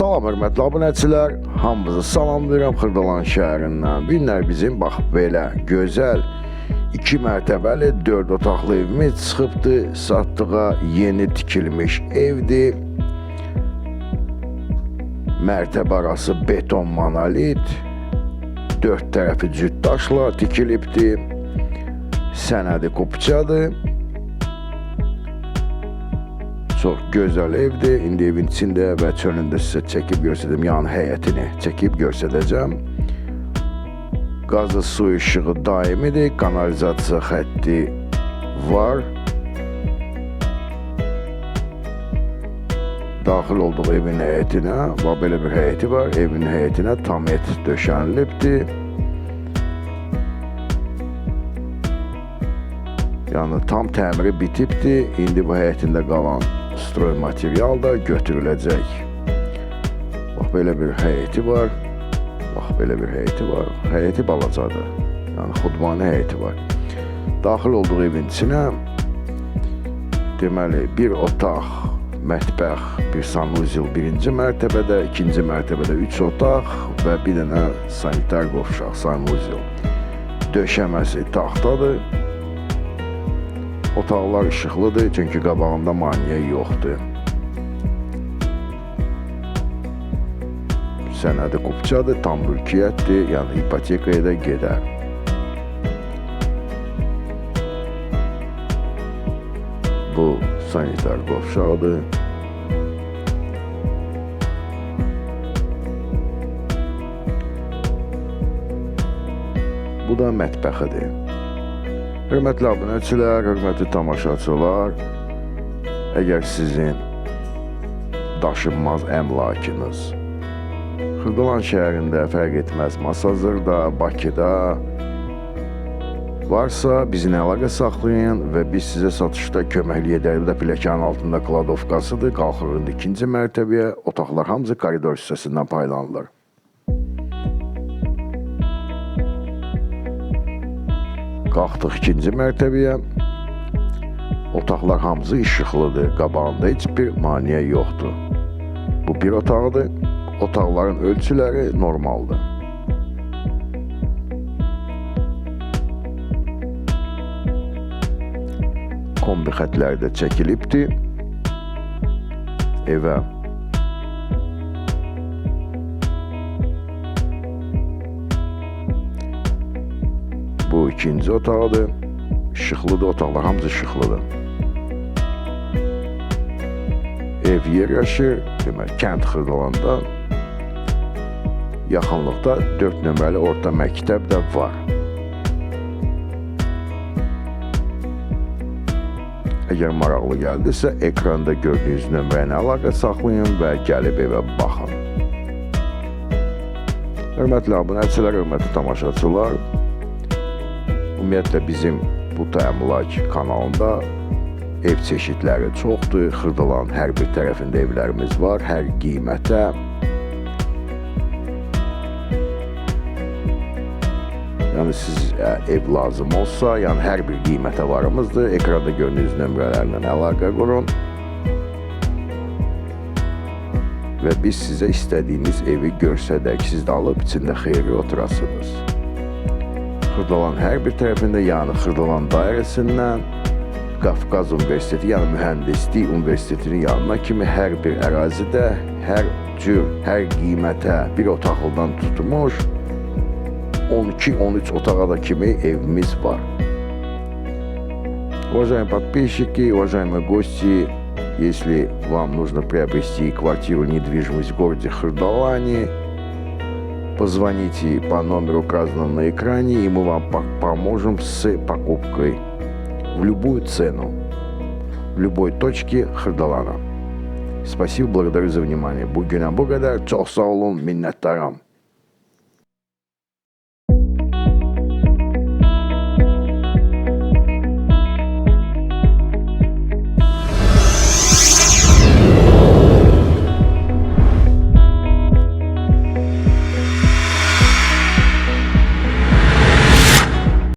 Salam hörmətli abunəçilər, hamınızı salamlayıram Xırdalan şəhərindən. Bu günlər bizim bax belə gözəl 2 mərtəbəli 4 otaqlı evimiz çıxıbdı satdığa yeni tikilmiş evdir. Mərtəbə arası beton monolit, 4 tərəfi cüt daşla tikilibdi. Sənədi kupçadır. Çox gözəl evdir. İndi evin içində və çölündə sizə çəkib göstərdim. Yəni həyətini çəkib göstərəcəm. Qazı, su işığı daimidir. Kanalizasiya xətti var. Daxil olduğu evin həyətinə, və belə bir həyəti var. Evin həyətinə tam et döşənilibdir. Yəni tam təmiri bitibdir. İndi bu həyətində qalan stroy material da götürüləcək. Bax belə bir həyəti var. Bax belə bir həyəti var. Həyəti balacadır. Yəni xudmani həyəti var. Daxil olduğu evin içinə deməli bir otaq, mətbəx, bir sanuzel birinci mərtəbədə, ikinci mərtəbədə 3 otaq və bir dənə sanitar qovşaq, sanuzel. Döşəməsi taxtadır. Otaqlar işıqlıdır çünki qabağında maneə yoxdur. Sənədi kupçadır, tam mülkiyyətdir, yəni ipotekaya da gedər. Bu sanitar qovşaqdır. Bu da mətbəxidir. Hörmətli abunəçilər, hörmətli tamaşaçılar, əgər sizin daşınmaz əmlakınız Xırdalan şəhərində fərq etməz, Masazırda, Bakıda varsa bizimlə əlaqə saxlayın və biz sizə satışda köməklik edərik. Bu da pilləkənin altında kladovkasıdır. Qalxırıq ikinci mərtəbəyə. Otaqlar hamısı koridor hissəsindən paylanılır. Qalxdıq ikinci mərtəbəyə. Otaqlar hamısı işıqlıdır. Qabağında heç bir maneə yoxdur. Bu bir otaqdır. Otaqların ölçüləri normaldır. Kombi xətləri də çəkilibdir. Evə ikinci otaqdır. İşıqlıdır otaqlar, hamısı işıqlıdır. Ev yerləşir, demək, kənd Xırdalanda yaxınlıqda 4 nömrəli orta məktəb də var. Əgər maraqlı gəldisə, ekranda gördüyünüz nömrə ilə əlaqə saxlayın və gəlib evə baxın. Hörmətli abunəçilər, hörmətli tamaşaçılar, Ümumiyyətlə bizim bu təmlak kanalında ev çeşidləri çoxdur. Xırdalan hər bir tərəfində evlərimiz var, hər qiymətə. Yəni siz ə, ev lazım olsa, yəni hər bir qiymətə varımızdır. Ekranda gördüyünüz nömrələrlə əlaqə qurun. Və biz sizə istədiyiniz evi göstərək. Siz də alıb içində xeyirli oturasınız Xırdalan hər bir tərəfində, yəni Xırdalan dairəsindən Qafqaz Universiteti, yəni Mühəndislik Universitetinin yanına kimi hər bir ərazidə, hər cür, hər qiymətə bir otaqlıdan tutmuş 12-13 otağa da kimi evimiz var. Уважаемые подписчики, уважаемые гости, если вам нужно приобрести квартиру, недвижимость в городе Хардалане, Позвоните по номеру, указанному на экране, и мы вам поможем с покупкой в любую цену, в любой точке Хардалана. Спасибо, благодарю за внимание. Çok sağ olun, minnettarım.